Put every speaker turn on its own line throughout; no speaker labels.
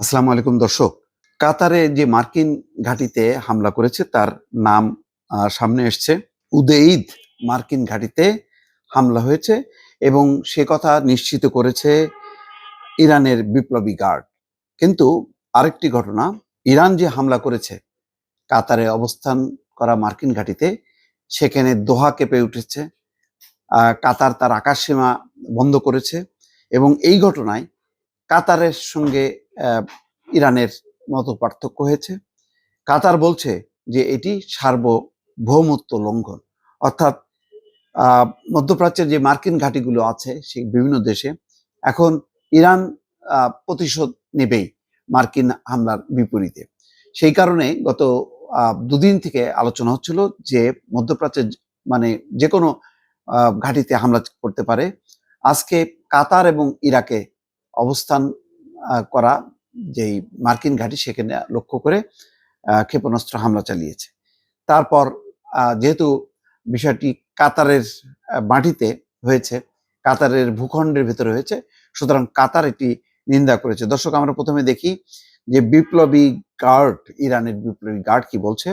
আসসালামু আলাইকুম, দর্শক। কাতারে যে মার্কিন ঘাঁটিতে হামলা করেছে, তার নাম সামনে এসছে। উদেইদ মার্কিন ঘাঁটিতে হামলা হয়েছে এবং সে কথা নিশ্চিত করেছে ইরানের বিপ্লবী গার্ড। কিন্তু আরেকটি ঘটনা, ইরান যে হামলা করেছে, কাতারে অবস্থান করা মার্কিন ঘাঁটিতে, সেখানে দোহা কেঁপে উঠেছে। কাতার তার আকাশ সীমা বন্ধ করেছে এবং এই ঘটনায় কাতারের সঙ্গে ইরানের মতো পার্থক্য হয়েছে। কাতার বলছে যে এটি সার্বভৌমত্ব লঙ্ঘন। অর্থাৎ মধ্যপ্রাচ্যের যে মার্কিন ঘাঁটিগুলো আছে সেই বিভিন্ন দেশে এখন ইরান প্রতিশোধ নেবেই মার্কিন হামলার বিপরীতে। সেই কারণে গত দুদিন থেকে আলোচনা হচ্ছিল যে মধ্যপ্রাচ্যের মানে যে কোনো ঘাঁটিতে হামলা করতে পারে। আজকে কাতার এবং ইরাকে অবস্থান করা যেই মার্কিন ঘাঁটি সেখানে লক্ষ্য করে ক্ষেপণাস্ত্র হামলা চালিয়েছে। তারপর যেহেতু বিষয়টি কাতারের মাটিতে হয়েছে, কাতারের ভূখণ্ডের ভেতরে হয়েছে, সুতরাং কাতার এটি নিন্দা করেছে। দর্শক, আমরা প্রথমে দেখি যে বিপ্লবী গার্ড, ইরানের বিপ্লবী গার্ড কি বলছে?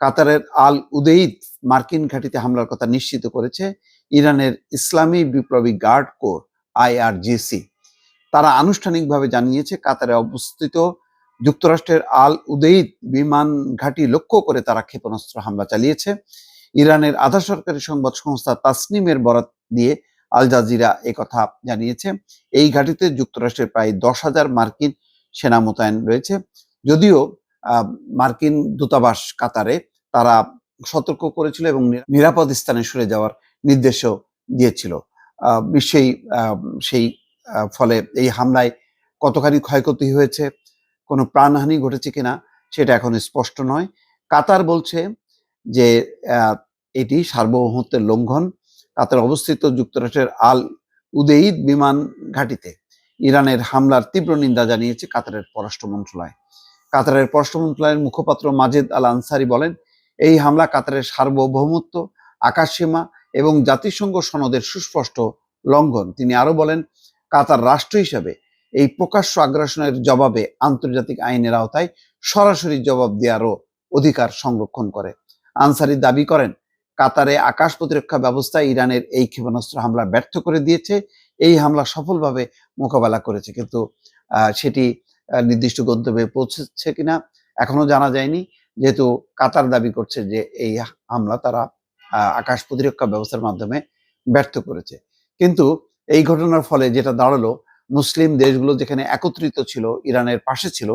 কাতারের আল উদেইদ মার্কিন ঘাঁটিতে হামলার কথা নিশ্চিত করেছে। ইরানের ইসলামী বিপ্লবী গার্ড কোর, আইআরজিসি। তারা আনুষ্ঠানিকভাবে জানিয়েছে কাতারে অবস্থিত যুক্তরাষ্ট্রের আল উদেইদ বিমান ঘাঁটি লক্ষ্য করে তারা ক্ষেপণাস্ত্র হামলা চালিয়েছে। ইরানের আধা সরকারি সংবাদ সংস্থা তাসনিমের বরাত দিয়ে আল জাজিরা কথা জানিয়েছে। এই ঘাঁটিতে যুক্তরাষ্ট্রের প্রায় দশ হাজার মার্কিন সেনা মোতায়েন রয়েছে। যদিও মার্কিন দূতাবাস কাতারে তারা সতর্ক করেছিল এবং নিরাপদ স্থানে সরে যাওয়ার নির্দেশও দিয়েছিল। আহ, সেই ফলে এই হামলায় কতখানি ক্ষয়ক্ষতি হয়েছে, কোনো প্রাণহানি ঘটেছে কিনা, সেটা এখন স্পষ্ট নয়। কাতার বলছে যে এটি সার্বভৌমত্বের লঙ্ঘন। কাতার অবস্থিত যুক্তরাষ্ট্রের আল উদেইদ বিমান ঘাঁটিতে ইরানের হামলার তীব্র নিন্দা জানিয়েছে কাতারের পররাষ্ট্র মন্ত্রণালয়। কাতারের পররাষ্ট্র মন্ত্রণালয়ের মুখপাত্র মাজেদ আল আনসারি বলেন, এই হামলা কাতারের সার্বভৌমত্ব, আকাশসীমা এবং জাতিসংঘ সনদের সুস্পষ্ট লঙ্ঘন। তিনি আরও বলেন কাতার রাষ্ট্র হিসাবে এই প্রকাশ্য আগ্রাসনের জবাবে আন্তর্জাতিক আইনের আওতায় সরাসরি জবাব দেওয়ারও অধিকার সংরক্ষণ করে। আনসারি দাবি করেন, কাতারে আকাশ প্রতিরক্ষা ব্যবস্থা ইরানের এই ক্ষেপণাস্ত্র হামলা ব্যর্থ করে দিয়েছে, এই হামলা সফলভাবে মোকাবেলা করেছে। কিন্তু সেটি নির্দিষ্ট গন্তব্যে পৌঁছেছে কিনা এখনও জানা যায়নি। যেহেতু কাতার দাবি করছে যে এই হামলা তারা আকাশ প্রতিরক্ষা ব্যবস্থার মাধ্যমে ব্যর্থ করেছে। কিন্তু এই ঘটনার ফলে যেটা দাঁড়াল, মুসলিম দেশগুলো যেখানে একত্রিত ছিল, ইরানের পাশে ছিল,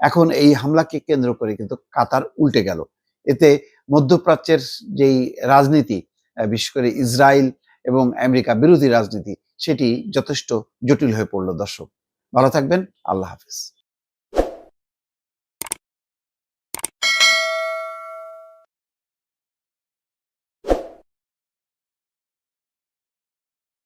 এখন এই হামলাকে কেন্দ্র করে কিন্তু কাতার উল্টে গেল। এতে মধ্যপ্রাচ্যের যেই রাজনীতি বিশেষ করে ইসরায়েল এবং আমেরিকা বিরোধী রাজনীতি, সেটি যথেষ্ট জটিল হয়ে পড়ল। দর্শক, ভালো থাকবেন, আল্লাহ হাফিজ।